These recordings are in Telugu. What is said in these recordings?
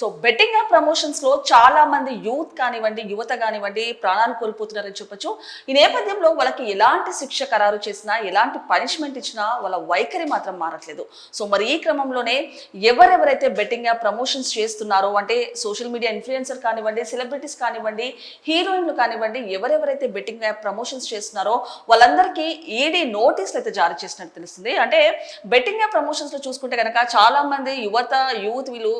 సో బెట్టింగ్ యాప్ ప్రమోషన్స్లో చాలా మంది యూత్ కానివ్వండి యువత కానివ్వండి ప్రాణాలు కోల్పోతున్నారని చెప్పొచ్చు. ఈ నేపథ్యంలో వాళ్ళకి ఎలాంటి శిక్ష ఖరారు చేసినా ఎలాంటి పనిష్మెంట్ ఇచ్చినా వాళ్ళ వైఖరి మాత్రం మారట్లేదు. సో మరి ఈ క్రమంలోనే ఎవరెవరైతే బెట్టింగ్ యాప్ ప్రమోషన్స్ చేస్తున్నారో అంటే సోషల్ మీడియా ఇన్ఫ్లుయెన్సర్ కానివ్వండి సెలబ్రిటీస్ కానివ్వండి హీరోయిన్లు కానివ్వండి ఎవరెవరైతే బెట్టింగ్ యాప్ ప్రమోషన్స్ చేస్తున్నారో వాళ్ళందరికీ ఈడీ నోటీసులు అయితే జారీ చేసినట్టు తెలుస్తుంది. అంటే బెట్టింగ్ యాప్ ప్రమోషన్స్లో చూసుకుంటే కనుక చాలా మంది యువత యూత్ వీళ్ళు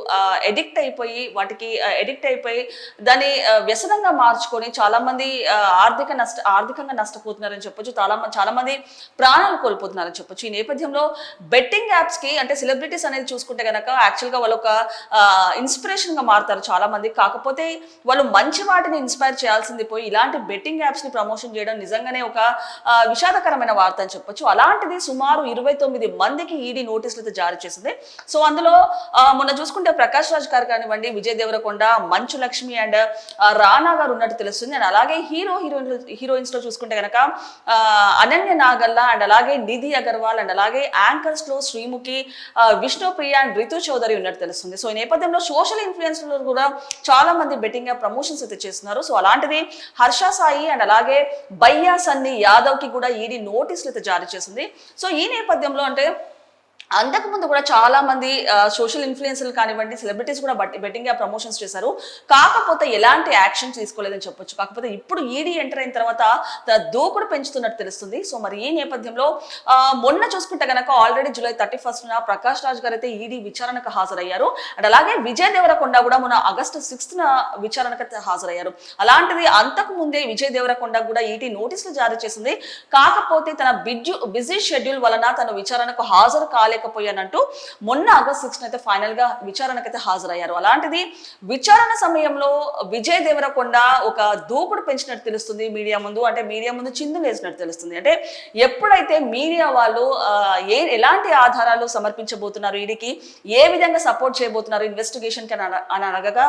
ఎడిక్ట్ అయిపోయి వాటికి ఎడిక్ట్ అయిపోయి దాన్ని వ్యసనంగా మార్చుకొని చాలా మంది ఆర్థిక నష్ట ఆర్థికంగా నష్టపోతున్నారని చెప్పొచ్చు. చాలా మంది చాలా మంది ప్రాణాలు కోల్పోతున్నారని చెప్పొచ్చు. ఈ నేపథ్యంలో బెట్టింగ్ యాప్స్కి అంటే సెలబ్రిటీస్ అనేది చూసుకుంటే కనుక యాక్చువల్గా వాళ్ళు ఒక ఇన్స్పిరేషన్గా మారుతారు చాలా మంది కాకపోతే వాళ్ళు మంచి వాటిని ఇన్స్పైర్ చేయాల్సింది పోయి ఇలాంటి బెట్టింగ్ యాప్స్ని ప్రమోషన్ చేయడం నిజంగానే ఒక విషాదకరమైన వార్త అని చెప్పొచ్చు. అలాంటిది సుమారు ఇరవై తొమ్మిది మందికి ఈడీ నోటీసులు జారీ చేసింది. సో అందులో మొన్న చూసుకుంటే ప్రకాష్ రాజ్ గారు కానివ్వండి విజయ్ దేవరకొండ మంచు లక్ష్మి అండ్ రానా గారు ఉన్నట్టు తెలుస్తుంది. అండ్ అలాగే హీరో హీరోయిన్ హీరోయిన్స్లో చూసుకుంటే కనుక అనన్య నాగల్లా అండ్ అలాగే నిధి అగర్వాల్ అండ్ అలాగే యాంకర్స్లో శ్రీముఖి విష్ణుప్రియ అండ్ రితు చౌదరి ఉన్నట్టు తెలుస్తుంది. సో ఈ నేపథ్యంలో సోషల్ ఇన్ఫ్లుయెన్స్లో కూడా చాలా మంది బెట్టింగ్ ప్రమోషన్స్ అయితే చేస్తున్నారు. సో అలాంటిది హర్ష సాయి అండ్ అలాగే బయ్యా సన్ని యాదవ్కి కూడా ఈడీ నోటీసులు అయితే జారీ చేసింది. సో ఈ నేపథ్యంలో అంటే అంతకుముందు కూడా చాలా మంది సోషల్ ఇన్ఫ్లుయెన్సర్లు కానివ్వండి సెలబ్రిటీస్ కూడా బట్టి బెట్టింగ్గా ప్రమోషన్స్ చేశారు. కాకపోతే ఎలాంటి యాక్షన్ తీసుకోలేదని చెప్పొచ్చు. కాకపోతే ఇప్పుడు ఈడీ ఎంటర్ అయిన తర్వాత తన దూకుడు పెంచుతున్నట్టు తెలుస్తుంది. సో మరి ఈ నేపథ్యంలో మొన్న చూసుకుంటే కనుక already July thirty first Prakash Raj గారు అయితే ఈడీ విచారణకు హాజరయ్యారు. అండ్ అలాగే విజయ్ దేవరకొండ కూడా మొన్న ఆగస్టు సిక్స్త్ విచారణకు అయితే హాజరయ్యారు. అలాంటిది అంతకు ముందే విజయ్ దేవరకొండ కూడా ఈడీ నోటీసులు జారీ చేసింది. కాకపోతే తన బిజు బిజీ షెడ్యూల్ వలన తన విచారణకు హాజరు కాలేకపోయానంటూ మొన్న ఆగస్ట్ సిక్స్ అయితే ఫైనల్గా విచారణకైతే హాజరయ్యారు. అలాంటిది విచారణ సమయంలో విజయ్ దేవరకొండ ఒక దూకుడు పెంచినట్టు తెలుస్తుంది మీడియా ముందు. అంటే మీడియా ముందు చిందులు వేసినట్టు తెలుస్తుంది. అంటే ఎప్పుడైతే మీడియా వాళ్ళు ఏ ఎలాంటి ఆధారాలు సమర్పించబోతున్నారు ఈడీకి ఏ విధంగా సపోర్ట్ చేయబోతున్నారు ఇన్వెస్టిగేషన్కి అని అడగగా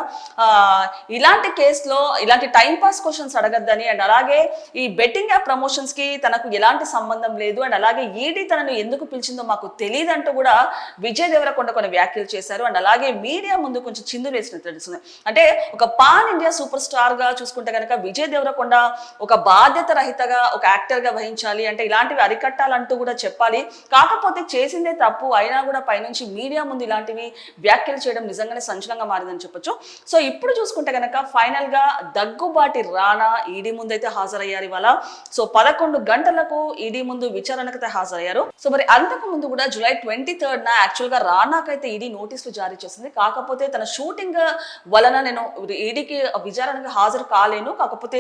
ఇలాంటి కేసులో ఇలాంటి టైం పాస్ క్వశ్చన్స్ అడగద్దని అండ్ అలాగే ఈ బెట్టింగ్ యాప్ ప్రమోషన్స్కి తనకు ఎలాంటి సంబంధం లేదు అండ్ అలాగే ఈడీ తనను ఎందుకు పిలిచిందో మాకు అంటూ కూడా విజయ్ దేవరకొండ కొన్ని వ్యాఖ్యలు చేశారు. అండ్ అలాగే మీడియా ముందు కొంచెం చిందులు వేసినట్టు తెలుస్తుంది. అంటే ఒక పాన్ ఇండియా సూపర్ స్టార్గా చూసుకుంటే కనుక విజయ్ దేవరకొండ ఒక బాధ్యత రహితగా ఒక యాక్టర్గా వహించాలి. అంటే ఇలాంటివి అరికట్టాలంటూ కూడా చెప్పాలి. కాకపోతే చేసిందే తప్పు. అయినా కూడా పైనుంచి మీడియా ముందు ఇలాంటివి వ్యాఖ్యలు చేయడం నిజంగానే సంచలనంగా మారిందని చెప్పొచ్చు. సో ఇప్పుడు చూసుకుంటే కనుక ఫైనల్గా దగ్గుబాటి రానా ఈడీ ముందు అయితే హాజరయ్యారు ఇవాళ. సో పదకొండు గంటలకు ఈడీ ముందు విచారణకైతే హాజరయ్యారు. సో మరి అంతకు ముందు కూడా జూలై ట్వంటీ థర్డ్ నా యాక్చువల్గా రానాకైతే ఈడీ నోటీసులు జారీ చేసింది. కాకపోతే తన షూటింగ్ వలన నేను ఈడీకి విచారణకు హాజరు కాలేను. కాకపోతే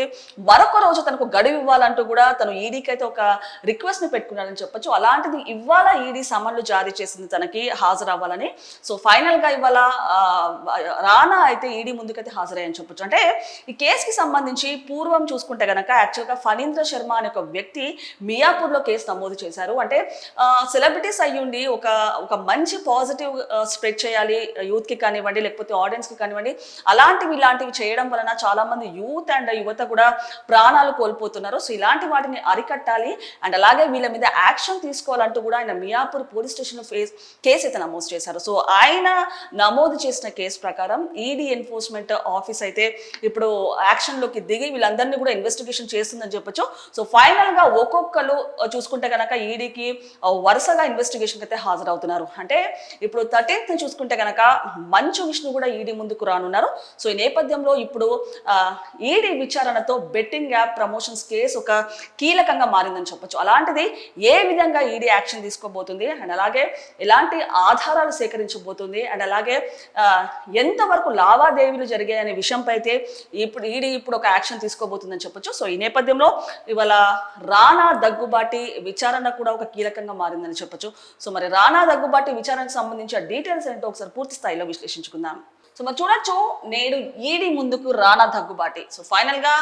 మరొక రోజు తనకు గడువు ఇవ్వాలంటూ కూడా తను ఈడీకి అయితే ఒక రిక్వెస్ట్ని పెట్టుకున్నాడని చెప్పొచ్చు. అలాంటిది ఇవాళ ఈడీ సమన్లు జారీ చేసింది తనకి హాజరు అవ్వాలని సో ఫైనల్గా ఇవాళ రానా అయితే ఈడీ ముందుకైతే హాజరయ్యని చెప్పొచ్చు. అంటే ఈ కేసుకి సంబంధించి పూర్వం చూసుకుంటే గనక యాక్చువల్గా ఫణీంద్ర శర్మ అనే ఒక వ్యక్తి మియాపూర్లో కేసు నమోదు చేశారు. అంటే సెలబ్రిటీస్ అయ్యుండి ఒక ఒక మంచి పాజిటివ్ స్ప్రెడ్ చేయాలి యూత్కి కానివ్వండి లేకపోతే ఆడియన్స్కి కానివ్వండి. అలాంటివి ఇలాంటివి చేయడం వలన చాలా మంది యూత్ అండ్ యువత కూడా ప్రాణాలు కోల్పోతున్నారు. సో ఇలాంటి వాటిని అరికట్టాలి. అండ్ అలాగే వీళ్ళ మీద యాక్షన్ తీసుకోవాలంటూ కూడా ఆయన మియాపూర్ పోలీస్ స్టేషన్ ఫేస్ కేసు అయితే నమోదు చేశారు. సో ఆయన నమోదు చేసిన కేసు ప్రకారం ఈడీ ఎన్ఫోర్స్మెంట్ ఆఫీస్ అయితే ఇప్పుడు యాక్షన్లోకి దిగి వీళ్ళందరినీ కూడా ఇన్వెస్టిగేషన్ చేస్తుందని చెప్పొచ్చు. సో ఫైనల్గా ఒక్కొక్కరు చూసుకుంటే కనుక ఈడీకి వరుసగా ఇన్వెస్టిగేషన్ అయితే హాజరవుతున్నారు. అంటే ఇప్పుడు థర్టీన్త్ చూసుకుంటే కనుక మంచు విష్ణు కూడా ఈడీ ముందుకు రానున్నారు. సో ఈ నేపథ్యంలో ఇప్పుడు ఈడీ విచారణతో బెట్టింగ్ యాప్ ప్రమోషన్స్ కేసు ఒక కీలకంగా మారిందని చెప్పొచ్చు. అలాంటిది ఏ విధంగా ఈడీ యాక్షన్ తీసుకోబోతుంది అండ్ అలాగే ఎలాంటి ఆధారాలు సేకరించబోతుంది అండ్ అలాగే ఎంతవరకు లావాదేవీలు జరిగాయి అనే విషయంపై అయితే ఇప్పుడు ఈడీ ఇప్పుడు ఒక యాక్షన్ తీసుకోబోతుందని చెప్పొచ్చు. సో ఈ నేపథ్యంలో ఇవాళ రానా దగ్గుబాటి విచారణ కూడా ఒక కీలకంగా మారిందని చెప్పొచ్చు. సో మరి రానా దగ్గుబాటి విచారణకు సంబంధించిన డీటెయిల్స్ ఏంటో ఒకసారి పూర్తి స్థాయిలో విశ్లేషించుకుందాం. సో మరి చూడొచ్చు నేడు ఈడీ ముందుకు రానా దగ్గుబాటి. సో ఫైనల్గా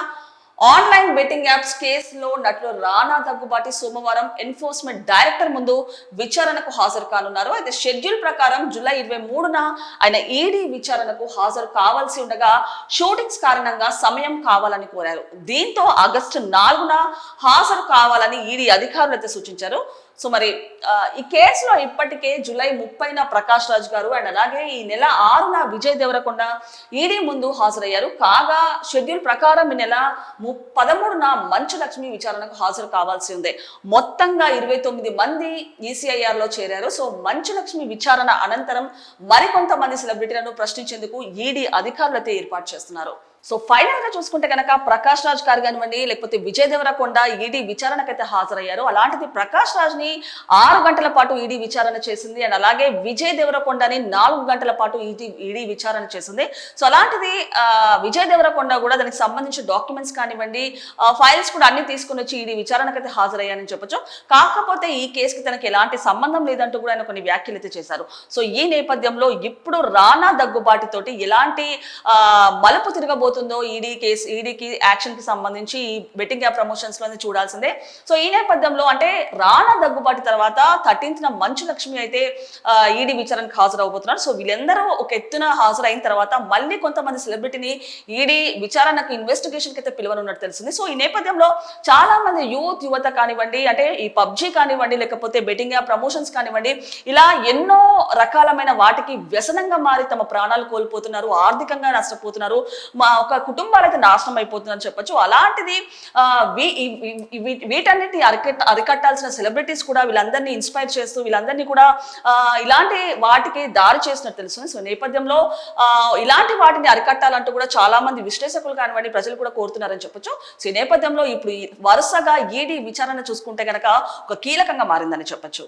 ఆన్లైన్ బెట్టింగ్ యాప్స్ కేసులో నటుడు రానా దగ్గుబాటి సోమవారం ఎన్ఫోర్స్మెంట్ డైరెక్టర్ ముందు విచారణకు హాజరు కానున్నారు. అయితే షెడ్యూల్ ప్రకారం జూలై ఇరవై మూడున ఆయన ఈడీ విచారణకు హాజరు కావాల్సి ఉండగా షూటింగ్స్ కారణంగా సమయం కావాలని కోరారు. దీంతో ఆగస్టు నాలుగున హాజరు కావాలని ఈడీ అధికారులు అయితే సూచించారు. సో మరి ఈ కేసులో ఇప్పటికే జూలై ముప్పైన ప్రకాష్ రాజ్ గారు అండ్ అలాగే ఈ నెల ఆరున విజయ్ దేవరకొండ ఈడీ ముందు హాజరయ్యారు. కాగా షెడ్యూల్ ప్రకారం ఈ నెల ము పదమూడున మంచు లక్ష్మి విచారణకు హాజరు కావాల్సి ఉంది. మొత్తంగా ఇరవై తొమ్మిది మంది ఈసీఐఆర్లో చేరారు. సో మంచు లక్ష్మి విచారణ అనంతరం మరికొంతమంది సెలబ్రిటీలను ప్రశ్నించేందుకు ఈడీ అధికారులతో ఏర్పాటు చేస్తున్నారు. సో ఫైనల్గా చూసుకుంటే కనుక ప్రకాష్ రాజ్ గారు కానివ్వండి లేకపోతే విజయ్ దేవరకొండ ఈడీ విచారణకైతే హాజరయ్యారు. అలాంటిది ప్రకాష్ రాజ్ని ఆరు గంటల పాటు ఈడీ విచారణ చేసింది. అండ్ అలాగే విజయ్ దేవరకొండని నాలుగు గంటల పాటు ఈడీ ఈడీ విచారణ చేసింది. సో అలాంటిది విజయ్ దేవరకొండ కూడా దానికి సంబంధించిన డాక్యుమెంట్స్ కానివ్వండి ఫైల్స్ కూడా అన్ని తీసుకుని వచ్చి ఈడీ విచారణకైతే హాజరయ్యారని చెప్పొచ్చు. కాకపోతే ఈ కేసుకి తనకి ఎలాంటి సంబంధం లేదంటూ కూడా ఆయన కొన్ని వ్యాఖ్యలు అయితే చేశారు. సో ఈ నేపథ్యంలో ఇప్పుడు రానా దగ్గుబాటితోటి ఎలాంటి మలుపు తిరగబో జరగబోతుందో ఈడీ కేసు ఈడీకి యాక్షన్కి సంబంధించి ఈ బెట్టింగ్ యాప్ ప్రమోషన్స్లో చూడాల్సిందే. సో ఈ నేపథ్యంలో అంటే రానా దగ్గుబాటు తర్వాత థర్టీన్త్న మంచు లక్ష్మి అయితే ఈడీ విచారణకు హాజరవబోతున్నారు సో వీళ్ళందరూ ఒక ఎత్తున హాజరైన తర్వాత మళ్ళీ కొంతమంది సెలబ్రిటీని ఈడీ విచారణకు ఇన్వెస్టిగేషన్కి అయితే పిలవనున్నట్టు తెలిసింది సో ఈ నేపథ్యంలో చాలా మంది యూత్ యువత కానివ్వండి అంటే ఈ పబ్జీ కానివ్వండి లేకపోతే బెట్టింగ్ యాప్ ప్రమోషన్స్ కానివ్వండి ఇలా ఎన్నో రకాలమైన వాటికి వ్యసనంగా మారి తమ ప్రాణాలు కోల్పోతున్నారు ఆర్థికంగా నష్టపోతున్నారు. మా ఒక కుటుంబాలు అయితే నాశనం అయిపోతుందని చెప్పొచ్చు. అలాంటిది వీటన్నిటిని అరికట్ అరికట్టాల్సిన సెలబ్రిటీస్ కూడా వీళ్ళందరినీ ఇన్స్పైర్ చేస్తూ వీళ్ళందరినీ కూడా ఇలాంటి వాటికి దారి చేసినట్టు తెలుస్తుంది. సో నేపథ్యంలో ఇలాంటి వాటిని అరికట్టాలంటూ కూడా చాలా మంది విశ్లేషకులు కానివ్వండి ప్రజలు కూడా కోరుతున్నారని చెప్పొచ్చు. సో ఈ నేపథ్యంలో ఇప్పుడు వరుసగా ఈడీ విచారణ చూసుకుంటే కనుక ఒక కీలకంగా మారిందని చెప్పొచ్చు.